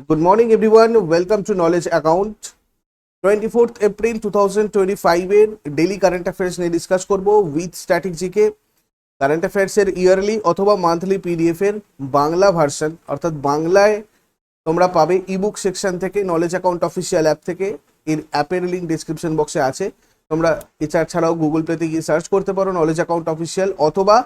Good morning, everyone. Welcome to Knowledge Account. 24th April two thousand twenty ফাইভের daily current affairs নিয়ে discuss করব with static current অ্যাফেয়ার্সের yearly অথবা monthly PDF এর Bangla version অর্থাৎ বাংলায় তোমরা পাবে ইবুক সেকশন থেকে নলেজ অ্যাকাউন্ট অফিসিয়াল অ্যাপ থেকে এর অ্যাপের লিঙ্ক ডিসক্রিপশন বক্সে আছে তোমরা এছাড়া ছাড়াও গুগল পেতে গিয়ে সার্চ করতে পারো নলেজ অ্যাকাউন্ট অফিসিয়াল অথবা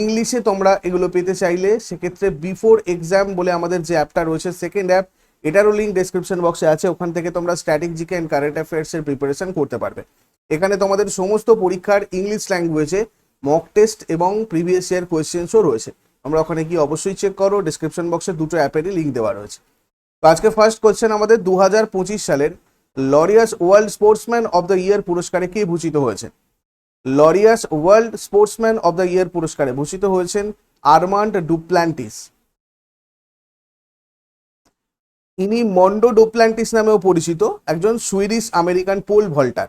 ইংলিশে তোমরা এগুলো পেতে চাইলে সেক্ষেত্রে বিফোর এক্সাম বলে আমাদের যে অ্যাপটা রয়েছে সেকেন্ড অ্যাপ এটারও লিঙ্ক ডেসক্রিপশন বক্সে আছে, ওখান থেকে তোমরা static GK and current affairs এর প্রিপারেশন করতে পারবে। এখানে তোমাদের সমস্ত পরীক্ষার ইংলিশ ল্যাঙ্গুয়েজে মক টেস্ট এবং প্রিভিয়াস ইয়ার কোয়েশ্চেন্সও রয়েছে। তোমরা ওখানে গিয়ে অবশ্যই চেক করো ডেসক্রিপশন বক্সে দুটো অ্যাপেরই লিঙ্ক দেওয়া রয়েছে। আজকে ফার্স্ট কোয়েশ্চেন আমাদের দু হাজার পঁচিশ সালের। Laureus world sportsman of the year পুরস্কারে কে ভূষিত হয়েছে Laureus world sportsman of the year পুরস্কারে ভূষিত হয়েছেন আরমান্ড ডুপ্ল্যান্টিস ইনি মন্ডো ডুপ্ল্যান্টিস নামেও পরিচিত, একজন Swedish American pole vaulter.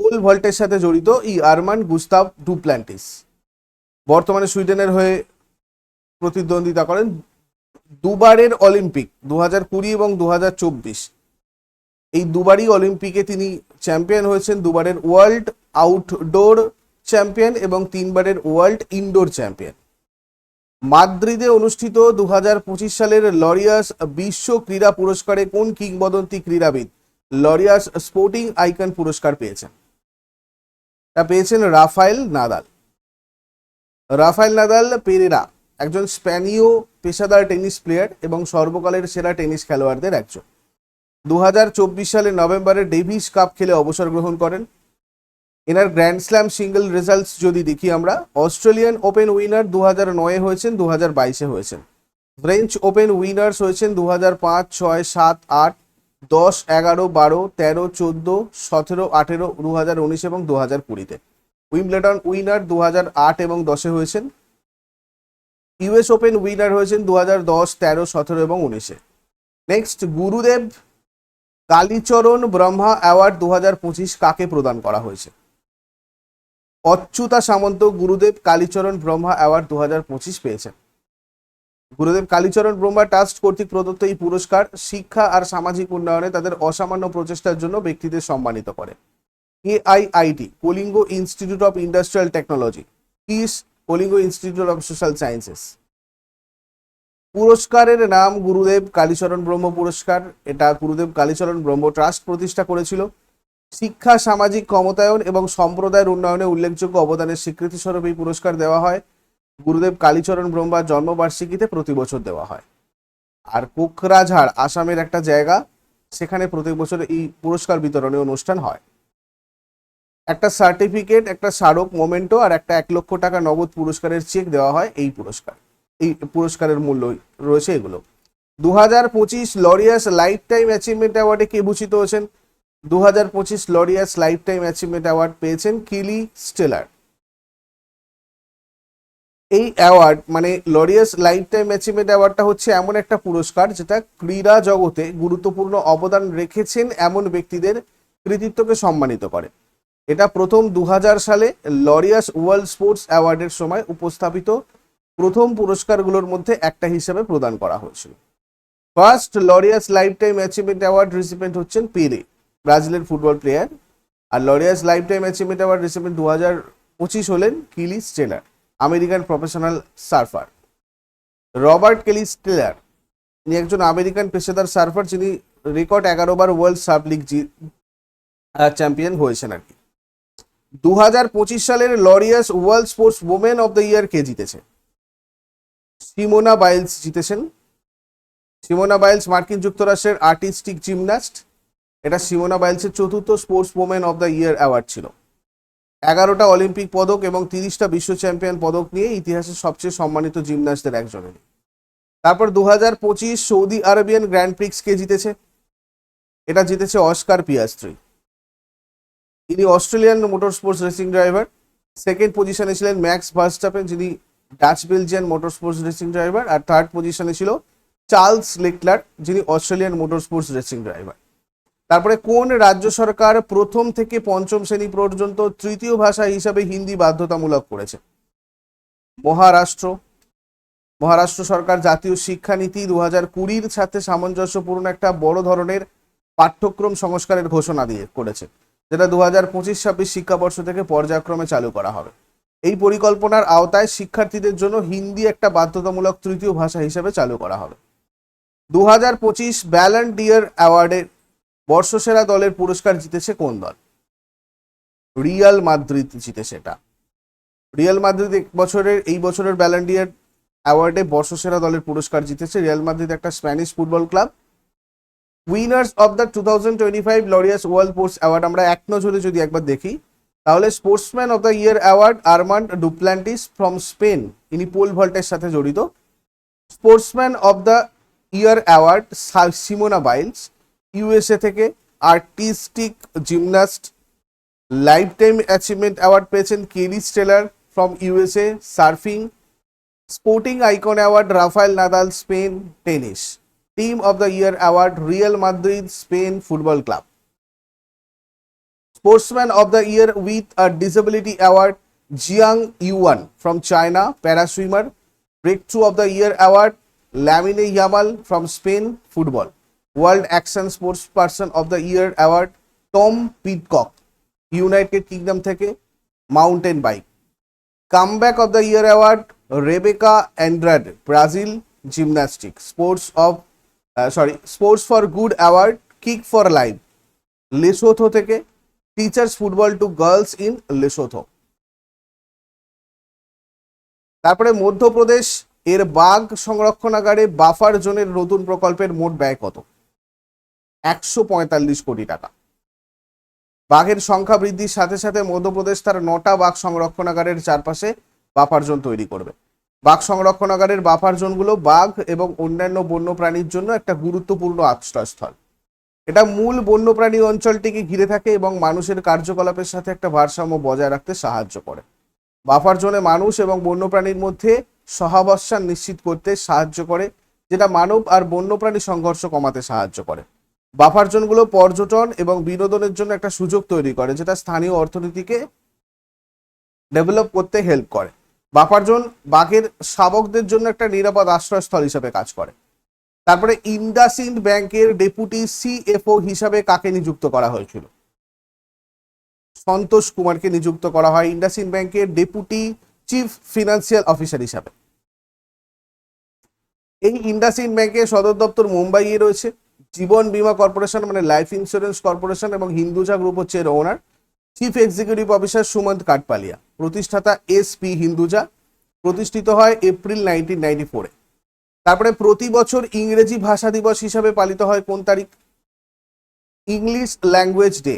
Pole ভল্টের সাথে জড়িত ই আরমান্ড গুস্তাভ ডুপ্ল্যান্টিস বর্তমানে সুইডেনের হয়ে প্রতিদ্বন্দ্বিতা করেন দুবারের অলিম্পিক দু কুড়ি এবং দু হাজার চব্বিশ। এই দুবারই অলিম্পিকে তিনি চ্যাম্পিয়ন হয়েছেন। দুবারের ওয়ার্ল্ড আউটডোর চ্যাম্পিয়ন এবং তিনবারের ওয়ার্ল্ড ইনডোর চ্যাম্পিয়ন। মাদ্রিদে অনুষ্ঠিত দু হাজার পঁচিশ সালের লরিয়াস বিশ্ব ক্রীড়া পুরস্কারে কোন কিংবদন্তি ক্রীড়াবিদ লরিয়াস স্পোর্টিং আইকন পুরস্কার পেয়েছেন? তা পেয়েছেন Rafael Nadal. Rafael Nadal, Parera, একজন স্প্যানীয় পেশাদার টেনিস প্লেয়ার এবং সর্বকালের সেরা টেনিস খেলোয়াড়দের একজন। দু সালের নভেম্বরে ডেভিস কাপ খেলে অবসর গ্রহণ করেন। এনার গ্র্যান্ড স্ল্যাম সিঙ্গেল রেজাল্টস যদি দেখি আমরা, অস্ট্রেলিয়ান ওপেন উইনার দু হাজার নয়ে হয়েছেন দু হাজার বাইশে হয়েছেন। ফ্রেঞ্চ ওপেন উইনার্স হয়েছেন দু হাজার পাঁচ, ছয়, সাত, আট, দশ, এগারো, বারো, তেরো, চোদ্দ, সতেরো, আঠেরো দু হাজার উনিশ এবং দু হাজার কুড়িতে। উইমব্লেটন উইনার দু হাজার আট এবং দশে হয়েছেন। ইউএস ওপেন উইনার হয়েছেন দু হাজার দশ, তেরো, সতেরো এবং উনিশে। নেক্সট, গুরুদেব কালীচরণ ব্রহ্মা অ্যাওয়ার্ড দু হাজার পঁচিশ কাকে প্রদান করা হয়েছে? অচ্যুতা সামন্ত গুরুদেব কালীচরণ ব্রহ্মা অ্যাওয়ার্ড দু হাজার পঁচিশ পেয়েছেন। গুরুদেব কালীচরণ ব্রহ্মা ট্রাস্ট কর্তৃক প্রদত্ত এই পুরস্কার শিক্ষা আর সামাজিক উন্নয়নে তাদের অসামান্য প্রচেষ্টার জন্য ব্যক্তিদের সম্মানিত করে। AIIT Kalinga institute of industrial technology, KISS, Kalinga institute of social sciences. পুরস্কারের নাম গুরুদেব কালীচরণ ব্রহ্ম পুরস্কার। এটা গুরুদেব কালীচরণ ব্রহ্ম ট্রাস্ট প্রতিষ্ঠা করেছিল। শিক্ষা, সামাজিক ক্ষমতায়ন এবং সম্প্রদায়ের উন্নয়নে উল্লেখযোগ্য অবদানের স্বীকৃতি স্বরূপ এই পুরস্কার দেওয়া হয়। গুরুদেব কালীচরণ ব্রহ্মার জন্মবার্ষিকীতে প্রতি বছর দেওয়া হয়। আর কোকরাঝাড়, আসামের একটা জায়গা, সেখানে প্রতি বছর এই পুরস্কার বিতরণী অনুষ্ঠান হয়। একটা সার্টিফিকেট একটা স্মারক মোমেন্টো আর একটা এক লক্ষ টাকা নগদ পুরস্কারের চেক দেওয়া হয় এই পুরস্কার। এই পুরস্কারের মূল্য রয়েছে এগুলো। দু হাজার পঁচিশ লরিয়াস লাইফ টাইম অ্যাচিভমেন্ট অ্যাওয়ার্ডে কে ভূষিত হয়েছেন? দু হাজার পঁচিশ Laureus lifetime achievement award পেয়েছেন কিলি স্টেলার। এই অ্যাওয়ার্ড মানে লরিয়াস লাইফ টাইম অ্যাচিভমেন্ট অ্যাওয়ার্ডটা হচ্ছে এমন একটা পুরস্কার যেটা ক্রীড়া জগতে গুরুত্বপূর্ণ অবদান রেখেছেন এমন ব্যক্তিদের কৃতিত্বকে সম্মানিত করে। এটা প্রথম দু হাজার সালে লরিয়াস ওয়ার্ল্ড স্পোর্টস অ্যাওয়ার্ডের সময় উপস্থাপিত প্রথম পুরস্কারগুলোর মধ্যে একটা হিসেবে প্রদান করা হয়েছিল। First Laureus lifetime achievement award recipient হচ্ছেন পেরে ব্রাজিলের ফুটবল প্লেয়ার আর Laureus lifetime achievement award recipient দু হাজার পঁচিশ হলেন Kelly Slater, American professional surfer Robert Kelly Slater, তিনি একজন আমেরিকান পেশাদার সার্ফার যিনি রেকর্ড এগারো বার ওয়ার্ল্ড সার্ফ লিগ চ্যাম্পিয়ন হয়েছেন আর কি। দু হাজার পঁচিশ সালের Laureus world sports women of the year কে জিতেছে। সিমোনা বাইলস জিতেছেন। সিমোনা বাইলস মার্কিন যুক্তরাষ্ট্রের আর্টিস্টিক জিমন্যাস্ট। এটা সিমোনা বাইলসের চতুর্থ sports women of the year award ছিল। এগারোটা অলিম্পিক পদক এবং তিরিশটা বিশ্ব চ্যাম্পিয়ন পদক নিয়ে ইতিহাসের সবচেয়ে সম্মানিত জিমন্যাস্টদের একজনের। তারপর দু হাজার পঁচিশ সৌদি আরবিয়ান গ্র্যান্ড প্রিক্স কে জিতেছে? এটা জিতেছে অস্কার পিয়াস্ট্রি ইনি Australian motor sports racing driver. Second পজিশনে ছিলেন ম্যাক্স ভার্স্টাপেন, যিনি Dutch Belgian motor sports racing driver আর থার্ড পজিশনে ছিল চার্লস লেকলার যিনি Australian motor sports racing driver তারপরে কোন রাজ্য সরকার প্রথম থেকে পঞ্চম শ্রেণি পর্যন্ত তৃতীয় ভাষা হিসাবে হিন্দি বাধ্যতামূলক করেছে? মহারাষ্ট্র। মহারাষ্ট্র সরকার জাতীয় শিক্ষানীতি দু হাজার কুড়ির সাথে সামঞ্জস্যপূর্ণ একটা বড় ধরনের পাঠ্যক্রম সংস্কারের ঘোষণা দিয়ে করেছে, যেটা দু হাজার পঁচিশ ছাব্বিশ শিক্ষাবর্ষ থেকে পর্যায়ক্রমে চালু করা হবে। এই পরিকল্পনার আওতায় শিক্ষার্থীদের জন্য হিন্দি একটা বাধ্যতামূলক তৃতীয় ভাষা হিসেবে চালু করা হবে। দু হাজার পঁচিশ ডিয়ার অ্যাওয়ার্ডের বর্ষসেরা দলের পুরস্কার জিতেছে কোন দল? রিয়াল মাদ্রিদ জিতে সেটা রিয়াল মাদ্রিদ এক বছরের, এই বছরের ব্যালেন্ডিয়ার অ্যাওয়ার্ডে বর্ষসেরা দলের পুরস্কার জিতেছে রিয়াল মাদ্রিদ একটা Spanish football club. Winners of the two thousand twenty five Laureus world sports award আমরা এক নজরে যদি একবার দেখি তাহলে sportsman of the year award Armand Duplantis from Spain ইনি পোল ভল্টের সাথে জড়িত। Sportsman of the year award Simone Biles USA থেকে artistic gymnast lifetime achievement award পেয়েছেন Kerry Slater from USA surfing sporting icon award Rafael Nadal Spain tennis team of the year award Real Madrid Spain football club sportsman of the year with a disability award Jiang Yuan from China paraswimmer breakthrough of the year award Lamine Yamal from Spain football world action sports person of the year award Tom Pidcock United Kingdom থেকে mountain bike comeback of the year award Rebeca Andrade Brazil gymnastic sports of sorry sports for good award kick for life Lesotho থেকে teachers football to girls in Lesotho তারপরে মধ্যপ্রদেশ, এর বাঘ সংরক্ষণাগারে buffer জোনের নতুন প্রকল্পের মোট ব্যয় কত? একশো পঁয়তাল্লিশ কোটি টাকা। বাঘের সংখ্যা বৃদ্ধির সাথে সাথে মধ্যপ্রদেশ তার নটা বাঘ সংরক্ষণাগারের চারপাশে বাফার জোন তৈরি করবে। বাঘ সংরক্ষণাগারের বাফার জোনগুলো বাঘ এবং অন্যান্য বন্যপ্রাণীর জন্য একটা গুরুত্বপূর্ণ আশ্রয়স্থল। এটা মূল বন্যপ্রাণী অঞ্চলটিকে ঘিরে থাকে এবং মানুষের কার্যকলাপের সাথে একটা ভারসাম্য বজায় রাখতে সাহায্য করে। বাফার জোনে মানুষ এবং বন্যপ্রাণীর মধ্যে সহাবস্থান নিশ্চিত করতে সাহায্য করে, যেটা মানব আর বন্যপ্রাণী সংঘর্ষ কমাতে সাহায্য করে। বাফার জোনগুলো পর্যটন এবং বিনোদনের জন্য একটা সুযোগ তৈরি করে, যেটা স্থানীয় অর্থনীতিকে ডেভেলপ করতে হেল্প করে। বাফার জোন বাঘের শাবকদের জন্য একটা নিরাপদ আশ্রয়স্থল হিসেবে কাজ করে। তারপরে ইন্ডাসইন্ড ব্যাংকের ডেপুটি সিএফও হিসাবে কাকে নিযুক্ত করা হয়েছিল? সন্তোষ কুমারকে নিযুক্ত করা হয় ইন্ডাসইন্ড ব্যাংকের ডেপুটি চিফ ফিনান্সিয়াল অফিসার হিসাবে। এই ইন্ডাসইন্ড ব্যাংকের সদর দপ্তর মুম্বাইয়ে রয়েছে। জীবন বীমা কর্পোরেশন মানে লাইফ ইন্স্যুরেন্স কর্পোরেশন এবং হিন্দুজা গ্রুপ হচ্ছে এর owner chief executive officer Sumant Kathpalia প্রতিষ্ঠাতা এস পি হিন্দুজা। প্রতিষ্ঠিত হয় এপ্রিল নাইনটিন নাইনটি ফোরে। তারপরে প্রতি বছর ইংরেজি ভাষা দিবস হিসাবে পালিত হয় কোন তারিখ? English language day.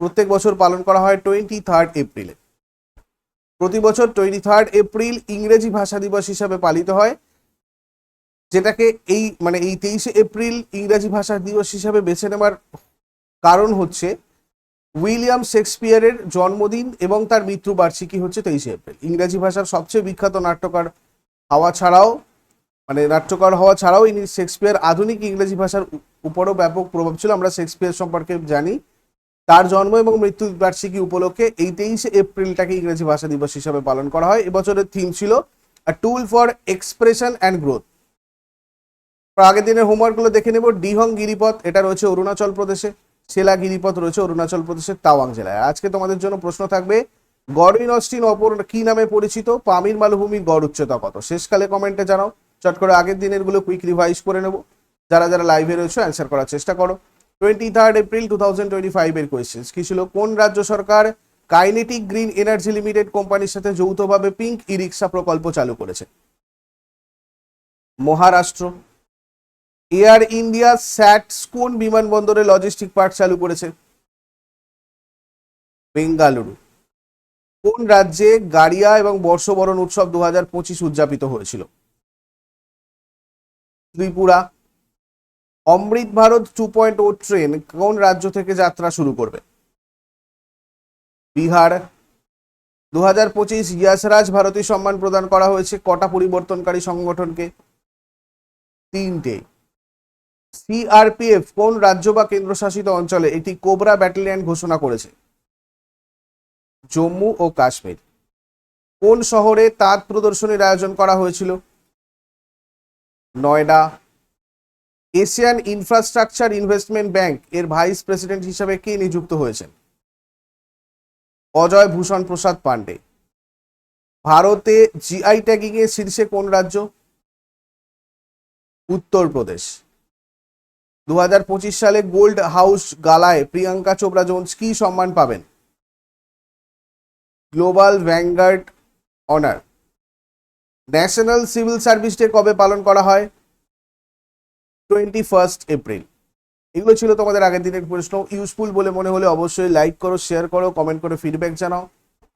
প্রত্যেক বছর পালন করা হয় টোয়েন্টি থার্ড এপ্রিলে প্রতি বছর টোয়েন্টি থার্ড এপ্রিল ইংরেজি ভাষা দিবস হিসাবে পালিত হয়। যেটাকে এই মানে এই তেইশে এপ্রিল ইংরেজি ভাষা দিবস হিসাবে বেছে নেওয়ার কারণ হচ্ছে উইলিয়াম শেক্সপিয়ারের জন্মদিন এবং তার মৃত্যুবার্ষিকী হচ্ছে তেইশে এপ্রিল ইংরেজি ভাষার সবচেয়ে বিখ্যাত নাট্যকার হওয়া ছাড়াও মানে নাট্যকার হওয়া ছাড়াও ইনি শেক্সপিয়ার আধুনিক ইংরেজি ভাষার উপরও ব্যাপক প্রভাব ছিল। আমরা শেক্সপিয়ার সম্পর্কে জানি। তার জন্ম এবং মৃত্যু বার্ষিকী উপলক্ষে এই তেইশে এপ্রিলটাকে ইংরেজি ভাষা দিবস হিসাবে পালন করা হয়। এবছরের থিম ছিল a tool for expression and growth আগের দিনের হোমওয়ার্কগুলো দেখে নেব। ডিহং গিরিপথ, এটা রয়েছে অরুণাচল প্রদেশে। সেলা গিরিপথ রয়েছে অরুণাচল প্রদেশের তাওয়াং জেলায়। আজকে তোমাদের জন্য প্রশ্ন থাকবে গডউইন অস্টিন অপর কি নামে পরিচিত? পামির মালভূমির গড় উচ্চতা কত? শেষকালে কমেন্টে জানাও। চট করে আগের দিনেরগুলো কুইক রিভাইজ করে নেব। যারা যারা লাইভে রয়েছে অ্যান্সার করার চেষ্টা করো। Twenty third April two thousand twenty ফাইভের কোয়েশ্চেন কি ছিল? কোন রাজ্য সরকার কাইনেটিক গ্রিন এনার্জি লিমিটেড কোম্পানির সাথে যৌথভাবে পিঙ্ক ই রিক্সা প্রকল্প চালু করেছে? মহারাষ্ট্র। এয়ার ইন্ডিয়া স্যাটস কোন বিমানবন্দরে লজিস্টিক পার্ক চালু করেছে? বেঙ্গালুরু। কোন রাজ্যে গাড়িয়া এবং বর্ষবরণ উৎসব দু হাজার পঁচিশ উদযাপিত হয়েছিল? Tripura. Amrit Bharat two point O train কোন রাজ্য থেকে যাত্রা শুরু করবে? বিহার। দু হাজার পঁচিশ ইয়াসরাজ ভারতী সম্মান প্রদান করা হয়েছে কটা পরিবর্তনকারী সংগঠনকে? তিনটে। সিআরপিএফ কোন রাজ্য বা কেন্দ্রশাসিত অঞ্চলে একটি কোবরা ব্যাটালিয়ন ঘোষণা করেছে? জম্মু ও কাশ্মীর। কোন শহরে তাঁত প্রদর্শনীর আয়োজন করা হয়েছিল? Noida. Asian Infrastructure Investment Bank এর ভাইস প্রেসিডেন্ট হিসাবে কে নিযুক্ত হয়েছেন? অজয় ভূষণ প্রসাদ পান্ডে ভারতে জিআই ট্যাগিং এর শীর্ষে কোন রাজ্য? উত্তরপ্রদেশ। দু হাজার পঁচিশ সালে গোল্ড হাউস গালায় প্রিয়াঙ্কা চোপড়া জোন্স কি সম্মান পাবেন? Global vanguard honour. National civil service day কবে পালন করা হয়? টোয়েন্টি ফার্স্ট এপ্রিল এগুলো ছিল তোমাদের আগের দিনের প্রশ্ন। ইউজফুল বলে মনে হলে অবশ্যই লাইক করো শেয়ার করো কমেন্ট করে ফিডব্যাক জানাও।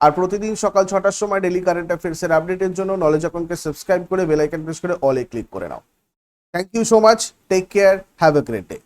আর প্রতিদিন সকাল ছটার সময় ডেলি কারেন্ট অ্যাফেয়ার্সের আপডেটের জন্য নলেজ অ্যাকাউন্টকে সাবস্ক্রাইব করে বেল আইকন প্রেস করে অলে ক্লিক করে নাও। Thank you so much take care have a great day